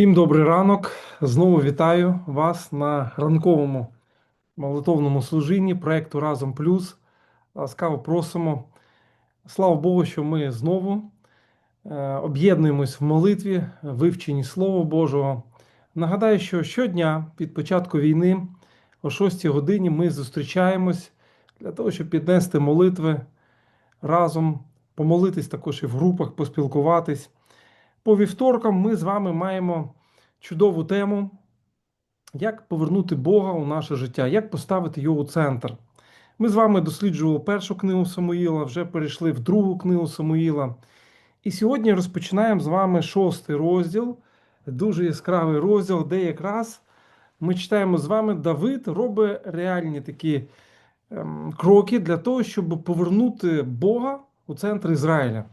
Всім добрий ранок. Знову вітаю вас на ранковому молитовному служінні проекту Разом Плюс. Ласкаво просимо. Слава Богу, що ми знову е, об'єднуємось в молитві, вивченні Слова Божого. Нагадаю, що щодня від початку війни о 6 годині ми зустрічаємось для того, щоб піднести молитви разом, помолитись також і в групах, поспілкуватись. По вівторкам ми з вами маємо чудову тему, як повернути Бога у наше життя, як поставити його у центр. Ми з вами досліджували першу книгу Самуїла, вже перейшли в другу книгу Самуїла. І сьогодні розпочинаємо з вами шостий розділ, дуже яскравий розділ, де якраз ми читаємо з вами, Давид робить реальні такі ем, кроки для того, щоб повернути Бога у центр Ізраїля.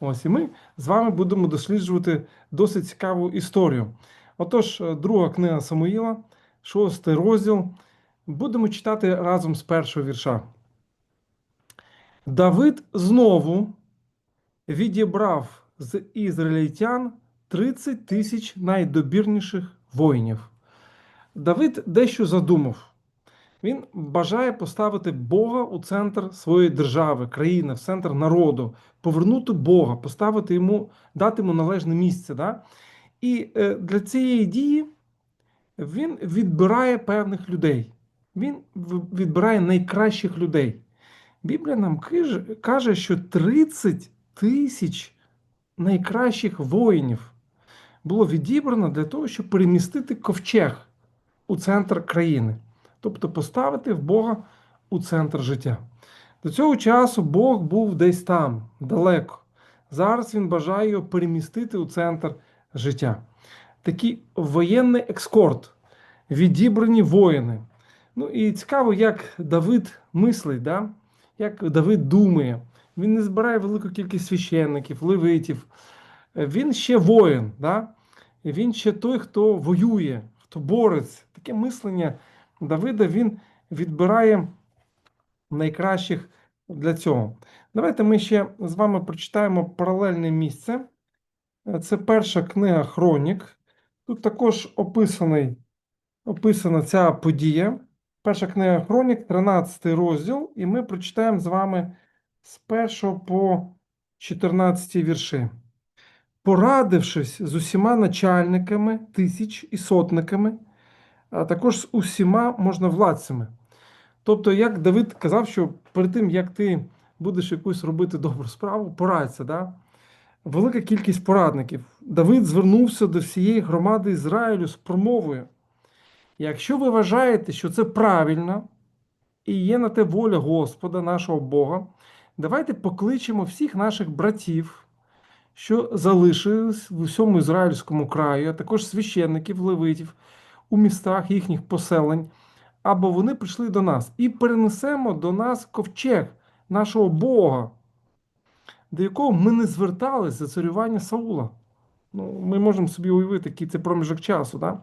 Ось і ми з вами будемо досліджувати досить цікаву історію. Отож, е, друга книга Самуїла, шостий розділ. Будемо читати разом з першого вірша. Давид знову відібрав з ізраїльтян 30 тисяч найдобірніших воїнів. Давид дещо задумав. Він бажає поставити Бога у центр своєї держави, країни, в центр народу, повернути Бога, поставити йому, дати йому належне місце. Да? І е, для цієї дії він відбирає певних людей. Він відбирає найкращих людей. Біблія нам каже, каже, що 30 тисяч найкращих воїнів було відібрано для того, щоб перемістити ковчег у центр країни, тобто поставити в Бога у центр життя. До цього часу Бог був десь там, далеко. Зараз він бажає його перемістити у центр життя. Такий воєнний екскорт, відібрані воїни. Ну і цікаво, як Давид мислить, да? як Давид думає. Він не збирає велику кількість священників, левитів. Він ще воїн, да? Він ще той, хто воює, хто борець. Таке мислення Давида він відбирає найкращих для цього. Давайте ми ще з вами прочитаємо паралельне місце. Це перша книга Хронік. Тут також описаний, описана ця подія. Перша книга Хронік, 13 розділ, і ми прочитаємо з вами з 1 по 14 вірші. Порадившись з усіма начальниками тисяч і сотниками, а також з усіма можновладцями. Тобто, як Давид казав, що перед тим, як ти будеш якусь робити добру справу, порадься. Да? Велика кількість порадників. Давид звернувся до всієї громади Ізраїлю з промовою. Якщо ви вважаєте, що це правильно і є на те воля Господа, нашого Бога, давайте покличемо всіх наших братів, що залишились в усьому ізраїльському краю, а також священників, левитів у містах їхніх поселень, або вони прийшли до нас, і перенесемо до нас ковчег нашого Бога, до якого ми не звертались за царювання Саула. Ну, ми можемо собі уявити, який це проміжок часу. Да?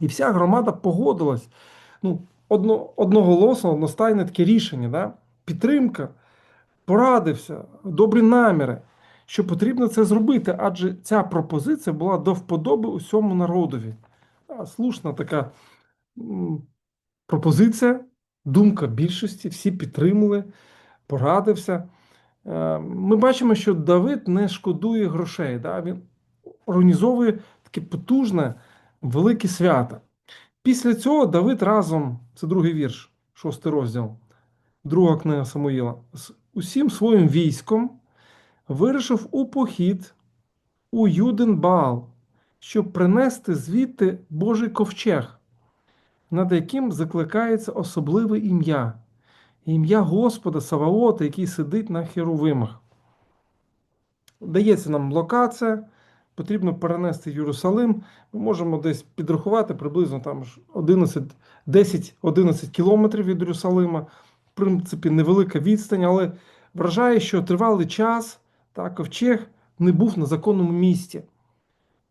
І вся громада погодилась. Ну, одно, одноголосно, одностайне таке рішення, да? підтримка, порадився, добрі наміри, що потрібно це зробити, адже ця пропозиція була до вподоби усьому народові. Слушна така пропозиція, думка більшості, всі підтримали, порадився. Е, Ми бачимо, що Давид не шкодує грошей. Да? Він організовує таке потужне, велике свято. Після цього Давид разом, це другий вірш, шостий розділ, друга книга Самуїла, з усім своїм військом вирушив у похід у Юден-Баал, щоб принести звідти Божий ковчег, над яким закликається особливе ім'я, ім'я Господа Саваота, який сидить на херовимах. Дається нам локація, потрібно перенести Єрусалим. Ми можемо десь підрахувати приблизно там 10-11 кілометрів від Єрусалима. В принципі, невелика відстань, але вражає, що тривалий час та ковчег не був на законному місці.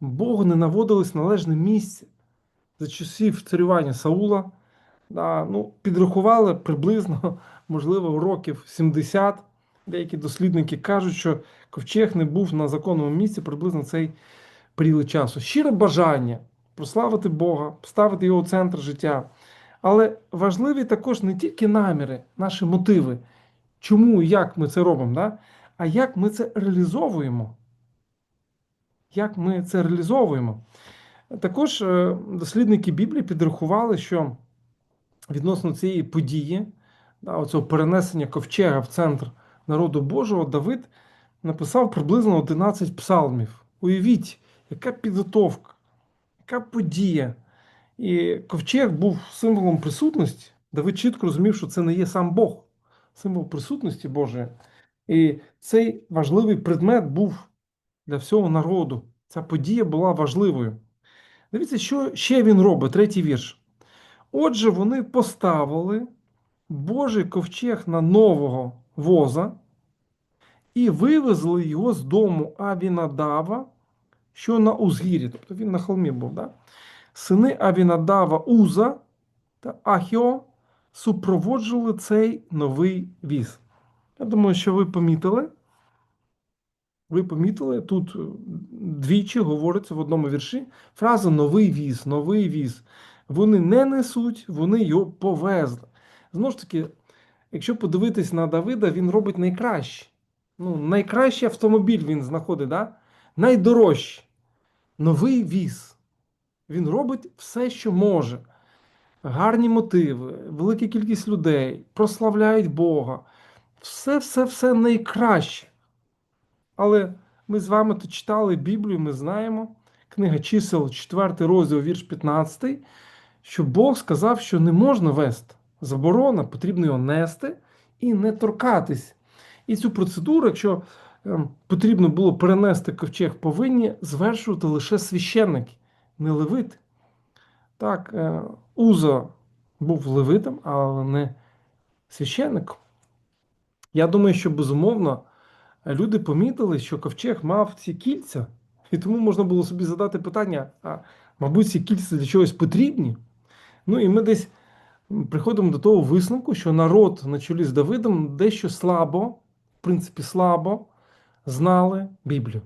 Богу не наводилось належне місце за часів царювання Саула. Да, ну, підрахували приблизно, можливо, років 70. Деякі дослідники кажуть, що ковчег не був на законному місці приблизно цей період часу, щире бажання прославити Бога, ставити його в центр життя. Але важливі також не тільки наміри, наші мотиви, чому і як ми це робимо, да? а як ми це реалізовуємо. Як ми це реалізовуємо? Також е, дослідники Біблії підрахували, що відносно цієї події, оцього перенесення ковчега в центр народу Божого, Давид написав приблизно 11 псалмів. Уявіть, яка підготовка, яка подія. І ковчег був символом присутності. Давид чітко розумів, що це не є сам Бог, символ присутності Божої. І цей важливий предмет був для всього народу. Ця подія була важливою. Дивіться, що ще він робить, третій вірш. Отже, вони поставили Божий ковчег на нового воза і вивезли його з дому Авінадава, що на Узгір'ї. Тобто він на холмі був. Да? Сини Авінадава Уза та Ахіо супроводжували цей новий віз. Я думаю, що ви помітили. Ви помітили, тут двічі говориться в одному вірші фраза новий віз, новий віз. Вони не несуть, вони його повезли. Знову ж таки, якщо подивитись на Давида, він робить найкраще. Ну, найкращий автомобіль він знаходить, да? найдорожчий. Новий віз. Він робить все, що може. Гарні мотиви, велика кількість людей, прославляють Бога. Все, все, все найкраще. Але ми з вами тут читали Біблію, ми знаємо, книга чисел, 4 розділ, вірш 15, що Бог сказав, що не можна вести. Заборона, потрібно його нести і не торкатись. І цю процедуру, якщо ем, потрібно було перенести ковчег, повинні звершувати лише священники, не левити. Так, е, Уза був левитом, але не священником. Я думаю, що безумовно люди помітили, що ковчег мав ці кільця, і тому можна було собі задати питання: а мабуть, ці кільця для чогось потрібні? Ну і ми десь приходимо до того висновку, що народ на чолі з Давидом дещо слабо, в принципі, слабо знали Біблію,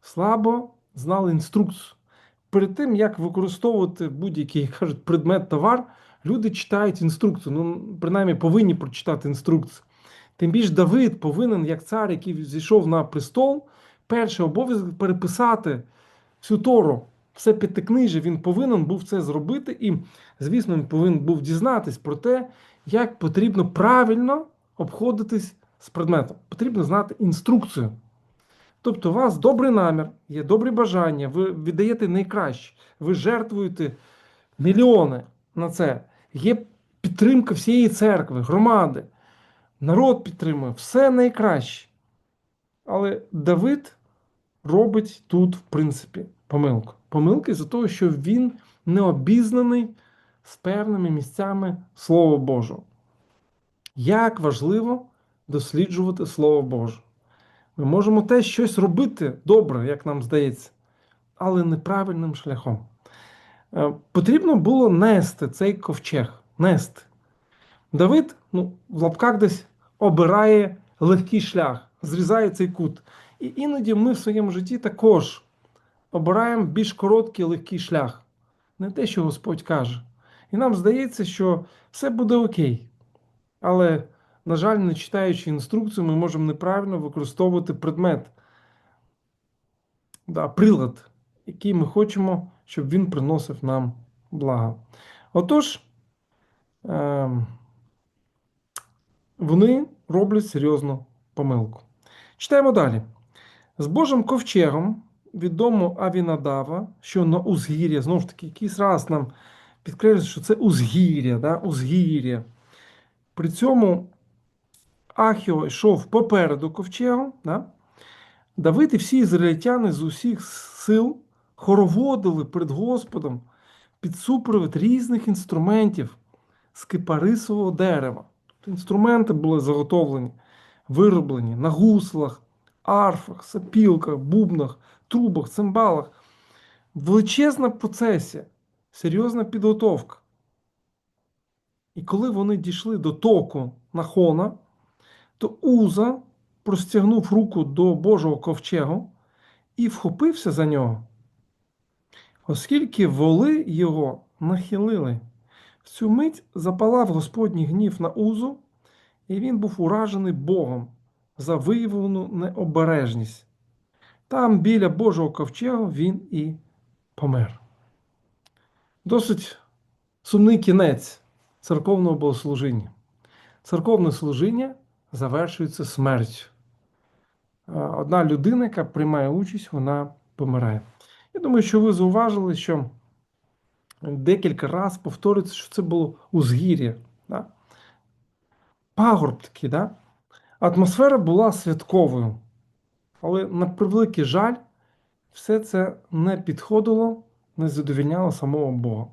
слабо знали інструкцію. Перед тим, як використовувати будь-який як кажуть, предмет товар, люди читають інструкцію. Ну, принаймні, повинні прочитати інструкцію. Тим більш Давид повинен, як цар, який зійшов на престол, перший обов'язок переписати всю Тору, все п'ятикнижжя, він повинен був це зробити. І, звісно, він повинен був дізнатись про те, як потрібно правильно обходитись з предметом. Потрібно знати інструкцію. Тобто, у вас добрий намір, є добрі бажання, ви віддаєте найкраще, ви жертвуєте мільйони на це. Є підтримка всієї церкви, громади. Народ підтримує все найкраще. Але Давид робить тут, в принципі, помилку. Помилки за того, що він не обізнаний з певними місцями Слова Божого. Як важливо досліджувати Слово Боже. Ми можемо теж щось робити добре, як нам здається, але неправильним шляхом. Е, Потрібно було нести цей ковчег. Нести. Давид ну, в лапках десь обирає легкий шлях, зрізає цей кут. І іноді ми в своєму житті також обираємо більш короткий легкий шлях. Не те, що Господь каже. І нам здається, що все буде окей. Але, на жаль, не читаючи інструкцію, ми можемо неправильно використовувати предмет, да, прилад, який ми хочемо, щоб він приносив нам благо. Отож, е вони роблять серйозну помилку. Читаємо далі. З Божим ковчегом відомо Авінадава, що на Узгір'я, знову ж таки, якийсь раз нам підкреслює, що це Узгір'я, да? Узгір'я. При цьому Ахіо йшов попереду ковчегу. Да? Давид і всі ізраїльтяни з усіх сил хороводили перед Господом під супровід різних інструментів з кипарисового дерева. Інструменти були заготовлені, вироблені на гуслах, арфах, сапілках, бубнах, трубах, цимбалах. Величезна процесія, серйозна підготовка. І коли вони дійшли до току Нахона, то Уза простягнув руку до Божого ковчегу і вхопився за нього. оскільки воли його нахилили. Цю мить запалав Господній гнів на Узу, і він був уражений Богом за виявлену необережність. Там, біля Божого ковчегу, він і помер. Досить сумний кінець церковного богослужіння. Церковне служіння завершується смертю. Одна людина, яка приймає участь, вона помирає. Я думаю, що ви зауважили, що декілька разів повторюється, що це було узгір'я. Да? Пагорб такий, да? атмосфера була святковою. Але на превеликий жаль, все це не підходило, не задовільняло самого Бога.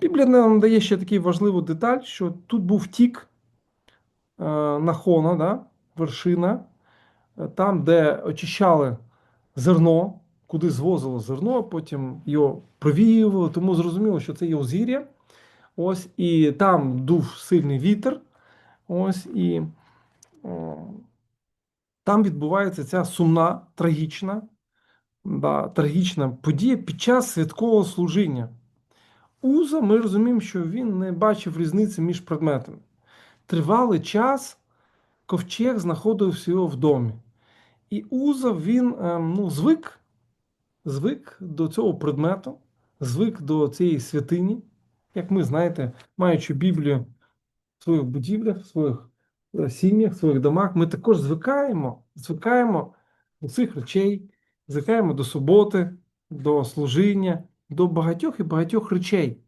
Біблія нам дає ще такий важливу деталь, що тут був тік е, Нахона, да? вершина, е, там, де очищали зерно, куди звозило зерно, потім його провіювали, тому зрозуміло, що це є озір'я. Ось, і там дув сильний вітер. Ось, і о, там відбувається ця сумна, трагічна, да, трагічна подія під час святкового служіння. Уза, ми розуміємо, що він не бачив різниці між предметами. Тривалий час ковчег знаходився його в домі. І Уза він ем, ну, звик, звик до цього предмету, звик до цієї святині. Як ми знаєте, маючи Біблію в своїх будівлях, в своїх е, сім'ях, в своїх домах, ми також звикаємо, звикаємо до цих речей, звикаємо до суботи, до служіння, до багатьох і багатьох речей,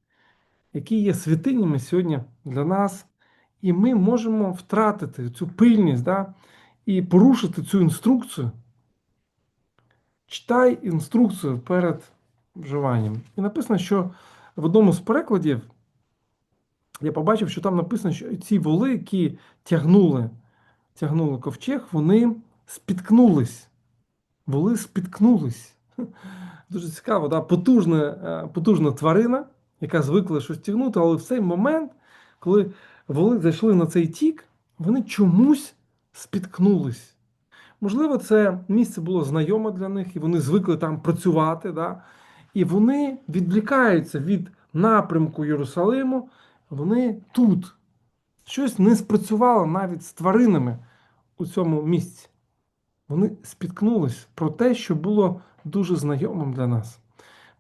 які є святинями сьогодні для нас. І ми можемо втратити цю пильність да, і порушити цю інструкцію. Читай інструкцію перед вживанням. І написано, що в одному з перекладів я побачив, що там написано, що ці воли, які тягнули, тягнули ковчег, вони спіткнулись. Воли спіткнулись. Дуже цікаво, да? потужна, е, потужна тварина, яка звикла щось тягнути, але в цей момент, коли воли зайшли на цей тік, вони чомусь спіткнулись. Можливо, це місце було знайоме для них, і вони звикли там працювати. Да? І вони відвлікаються від напрямку Єрусалиму, вони тут. Щось не спрацювало навіть з тваринами у цьому місці. Вони спіткнулись про те, що було дуже знайомим для нас.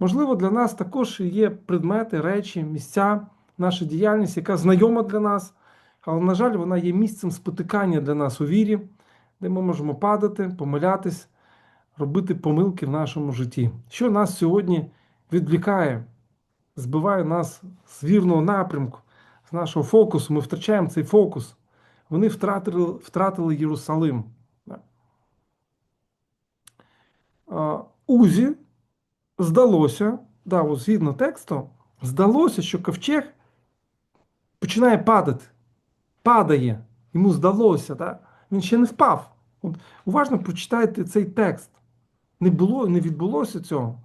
Можливо, для нас також є предмети, речі, місця, наша діяльність, яка знайома для нас, але, на жаль, вона є місцем спотикання для нас у вірі, де ми можемо падати, помилятись, робити помилки в нашому житті. Що нас сьогодні відвлікає, збиває нас з вірного напрямку, з нашого фокусу. Ми втрачаємо цей фокус. Вони втратили, втратили Єрусалим. Узі здалося, да, от згідно тексту, здалося, що ковчег починає падати. Падає. Йому здалося, да? він ще не впав. Уважно прочитайте цей текст. Не було, не відбулося цього.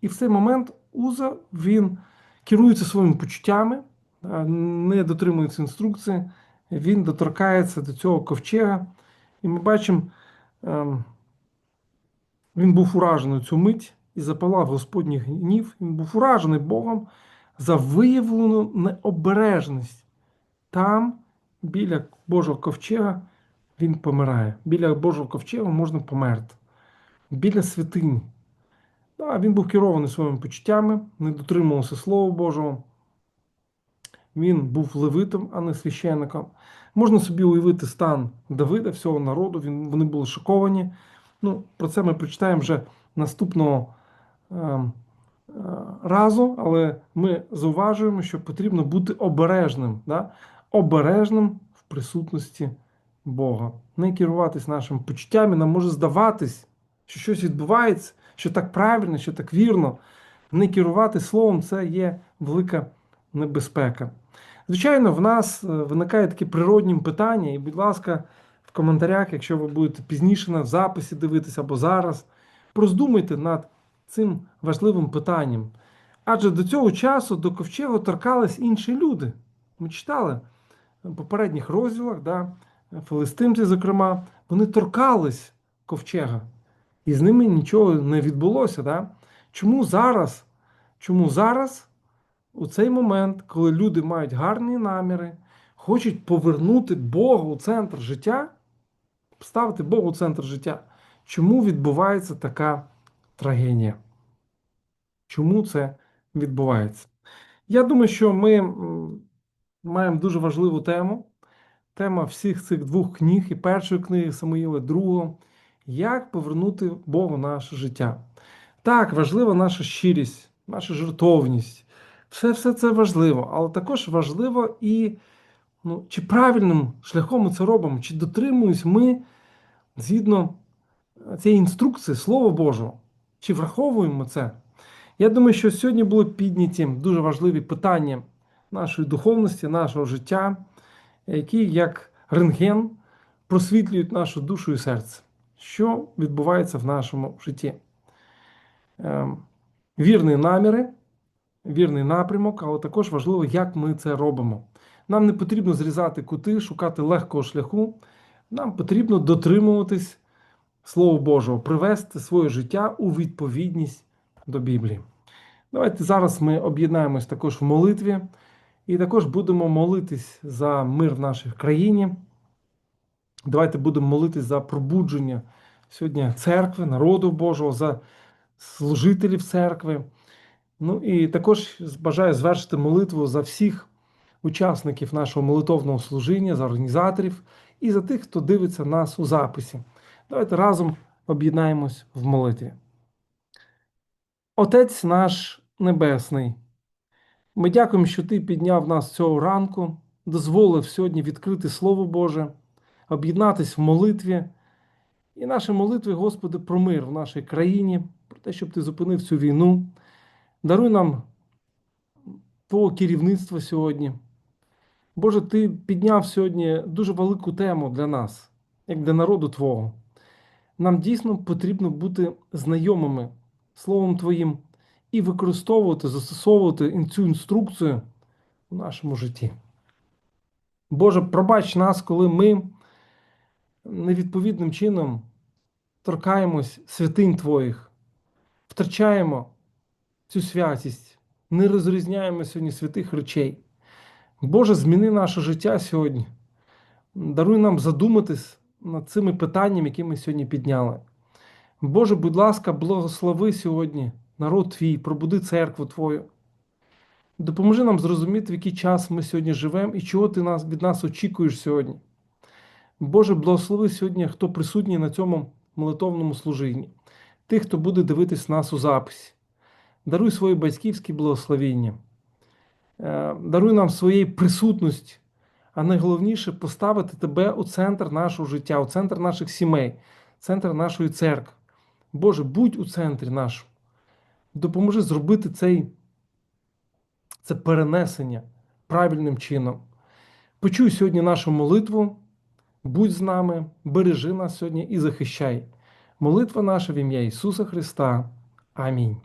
І в цей момент Уза він керується своїми почуттями, не дотримується інструкції, він доторкається до цього ковчега. І ми бачимо. Ем, він був уражений цю мить і запалав Господній гнів. Він був уражений Богом за виявлену необережність. Там, біля Божого ковчега, він помирає. Біля Божого ковчега можна померти. Біля святині. Да, він був керований своїми почуттями, не дотримувався Слова Божого. Він був левитом, а не священником. Можна собі уявити стан Давида, всього народу. Він, Вони були шоковані. Ну, Про це ми прочитаємо вже наступного е, е, разу, але ми зауважуємо, що потрібно бути обережним, да? обережним в присутності Бога. Не керуватись нашими почуттями, нам може здаватись, що щось відбувається, що так правильно, що так вірно. Не керувати словом це є велика небезпека. Звичайно, в нас е, виникає таке природні питання, і, будь ласка, в коментарях, якщо ви будете пізніше на записі дивитися або зараз, роздумайте над цим важливим питанням. Адже до цього часу до ковчегу торкались інші люди. Ми читали в попередніх розділах, да, филистимці, зокрема, вони торкались ковчега, і з ними нічого не відбулося. Да? Чому зараз чому зараз, у цей момент, коли люди мають гарні наміри, хочуть повернути Бога у центр життя, ставити Бога у центр життя, чому відбувається така трагедія? Чому це відбувається? Я думаю, що ми маємо дуже важливу тему. Тема всіх цих двох книг і першої книги Самуїла, другого. Як повернути Богу наше життя? Так, важлива наша щирість, наша жертовність. Все, все це важливо, але також важливо і ну, чи правильним шляхом ми це робимо, чи дотримуємось ми згідно цієї інструкції Слова Божого, чи враховуємо це? Я думаю, що сьогодні були підняті дуже важливі питання нашої духовності, нашого життя, які як рентген просвітлюють нашу душу і серце, що відбувається в нашому житті. Ем, Вірні наміри, вірний напрямок, але також важливо, як ми це робимо. Нам не потрібно зрізати кути, шукати легкого шляху. Нам потрібно дотримуватись Слова Божого, привести своє життя у відповідність до Біблії. Давайте зараз ми об'єднаємось також в молитві і також будемо молитись за мир в нашій країні. Давайте будемо молитись за пробудження сьогодні церкви, народу Божого, за служителів церкви. Ну і також бажаю звершити молитву за всіх учасників нашого молитовного служіння, за організаторів і за тих, хто дивиться нас у записі. Давайте разом об'єднаємось в молитві. Отець наш Небесний, ми дякуємо, що Ти підняв нас цього ранку, дозволив сьогодні відкрити Слово Боже, об'єднатись в молитві. І наші молитви, Господи, про мир в нашій країні, про те, щоб Ти зупинив цю війну. Даруй нам Твого керівництва сьогодні. Боже, Ти підняв сьогодні дуже велику тему для нас, як для народу Твого. Нам дійсно потрібно бути знайомими Словом Твоїм і використовувати, застосовувати цю інструкцію в нашому житті. Боже, пробач нас, коли ми невідповідним чином торкаємось святинь Твоїх, втрачаємо цю святість, не розрізняємо сьогодні святих речей. Боже, зміни наше життя сьогодні. Даруй нам задуматись над цими питаннями, які ми сьогодні підняли. Боже, будь ласка, благослови сьогодні народ твій, пробуди церкву Твою. Допоможи нам зрозуміти, в який час ми сьогодні живемо і чого ти нас, від нас очікуєш сьогодні. Боже, благослови сьогодні, хто присутній на цьому молитовному служінні, тих, хто буде дивитись нас у записі. Даруй своє батьківське благословіння, Е, даруй нам своєї присутності, а найголовніше поставити тебе у центр нашого життя, у центр наших сімей, центр нашої церкви. Боже, будь у центрі нашому. Допоможи зробити цей, це перенесення правильним чином. Почуй сьогодні нашу молитву, будь з нами, бережи нас сьогодні і захищай. Молитва наша в ім'я Ісуса Христа. Амінь.